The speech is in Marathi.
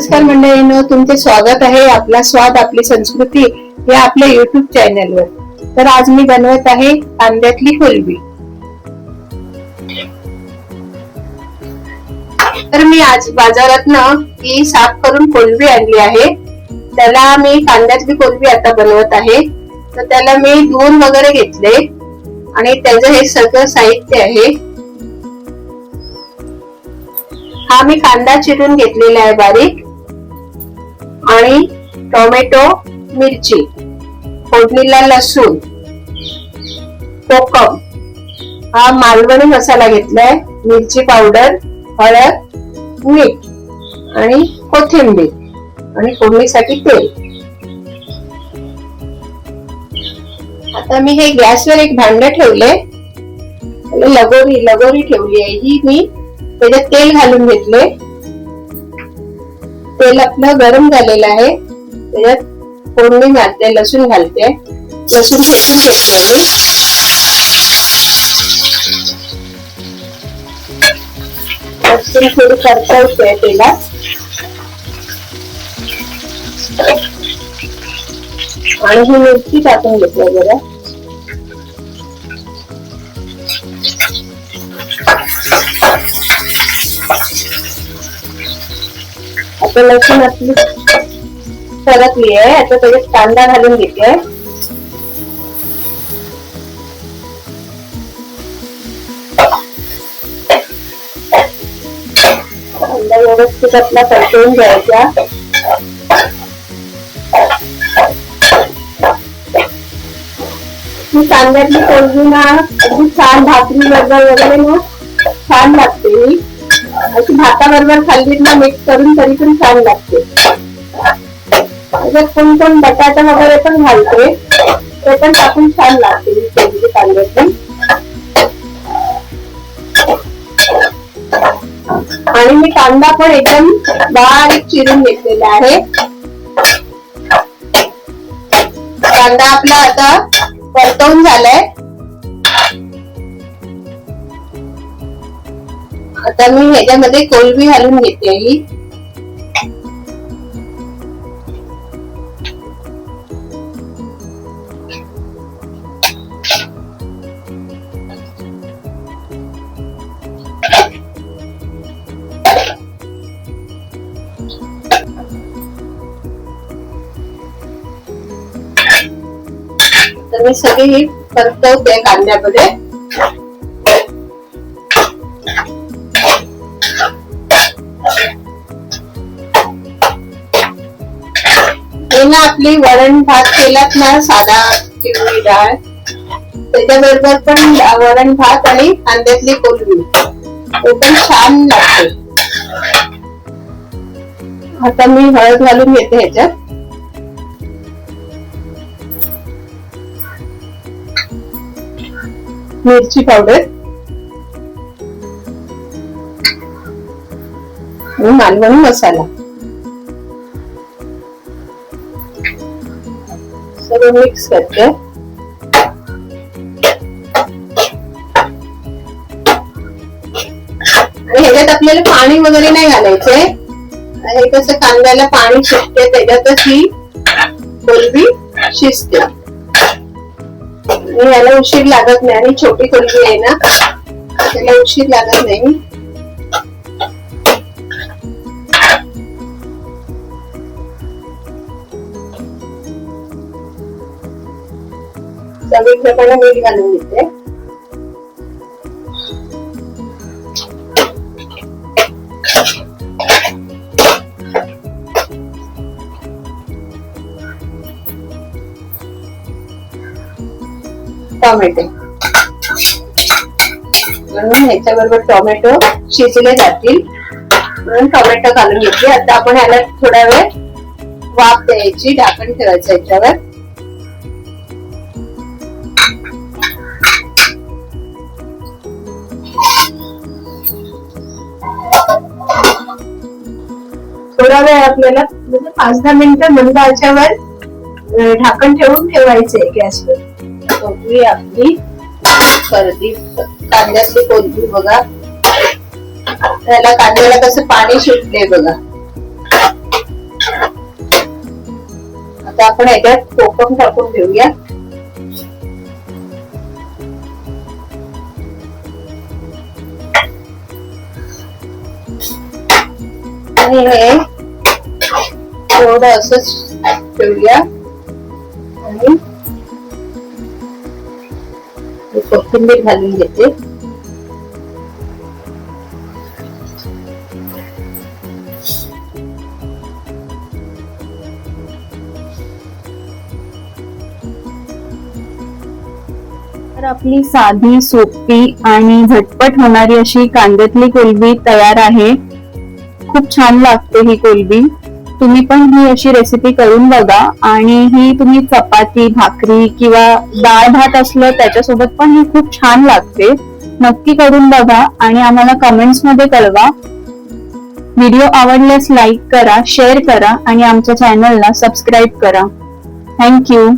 नमस्कार मंडळींनो तुमचे स्वागत आहे आपला स्वाद आपली संस्कृती या आपल्या युट्यूब चॅनलवर तर आज मी बनवत आहे कांद्यातली कोलबी तर मी आज बाजारातनं ही साफ करून कोलबी आणली आहे. त्याला मी कांद्यातली कोलबी आता बनवत आहे. तर त्याला मी दोन वगैरे घेतले. आणि त्याचं हे सगळं साहित्य आहे. हा मी कांदा चिरून घेतलेला आहे बारीक. आणि टोमॅटो मिरची फोडणीला लसूण कोकम. हा मालवणी मसाला घेतलाय. मिरची पावडर हळद मीठ आणि कोथिंबीर आणि फोडणीसाठी तेल. आता मी हे गॅसवर एक भांड ठेवले. लगोरी लगोरी ठेवली आहे. ही मी त्याच्यात तेल घालून घेतले. तेल आपलं गरम झालेलं आहे. त्याच्यात फोडणी घालते लसूण घालते. लसूण ठेचून घेतले मी. लसूण थोडी परतवते तेलात. आणि ही मिरची टाकून घेतली जरा. आता लसूण आपली परतली आहे. आता त्याच्यात कांदा घालून घेते. कांदा व्यवस्थित आपला परतवून घ्यायचा. मी कांद्यातली कोलबी ना अगदी छान भाकरी वगैरे वगैरे ना छान लागते ही. अशी भाताबरोबर खाल्ली ना मिक्स करून तरी पण छान लागते. त्याच्यात कोण कोण बटाटा वगैरे पण घालते ते पण टाकून छान लागते कांद्यातून आणि मी कांदा पण एकदम बारीक चिरून घेतलेला आहे. कांदा आपला आता परतवून झालाय. आता मी ह्याच्यामध्ये कोलबी घालून घेते ही तर मी सगळी ही परतवते कांद्यामध्ये. ना आपली वरण भात केलात ना साधा पिवळी डाळ. त्याच्याबरोबर पण वरण भात आणि कांद्यातली कोलबी ते पण छान लागते. आता मी हळद घालून घेते ह्याच्यात. मिरची पावडर. आणि मालवणी मसाला. को मिक्स करते आणि ह्याच्यात आपल्याला पाणी वगैरे नाही घालायचंय. हे कसं कांद्याला पाणी शिजते त्याच्यातच ही कोलबी शिजते. आणि याला उशीर लागत नाही आणि छोटी कोलबी आहे ना त्याला उशीर लागत नाही. सगळीकडे मीठ घालून घेते. टोमॅटो. म्हणून ह्याच्याबरोबर टोमॅटो शिजले जातील. म्हणून टोमॅटो घालून घेतली आता आपण याला थोडा वेळ वाफ द्यायची ढाकण ठेवायचं याच्यावर थोडा वेळ आपल्याला म्हणजे पाच दहा मिनिटं मंद याच्यावर ढाकण ठेवून ठेवायचे गॅसवर कोलबी आपली करदी कांद्यातली कोलबी बघा. त्याला कांद्याला कसं पाणी सुटले बघा. आता आपण याच्यात कोकम टाकून घेऊया आणि हे एवढं असंच ठेवूया. आणि कोथिंबीर घालून घेते. तर आपली साधी सोपी आणि झटपट होणारी अशी कांद्यातली कोलबी तयार आहे. खूप छान लागते ही कोलबी. तुम्ही पण ही अशी रेसिपी करून बघा आणि ही तुम्ही चपाती भाकरी किंवा डाळ भात असलं त्याच्यासोबत पण ही खूप छान लागते. नक्की करून बघा आणि आम्हाला कमेंट्समध्ये कळवा. व्हिडिओ आवडल्यास लाईक करा शेअर करा आणि आमच्या चॅनलला सबस्क्राईब करा. थँक्यू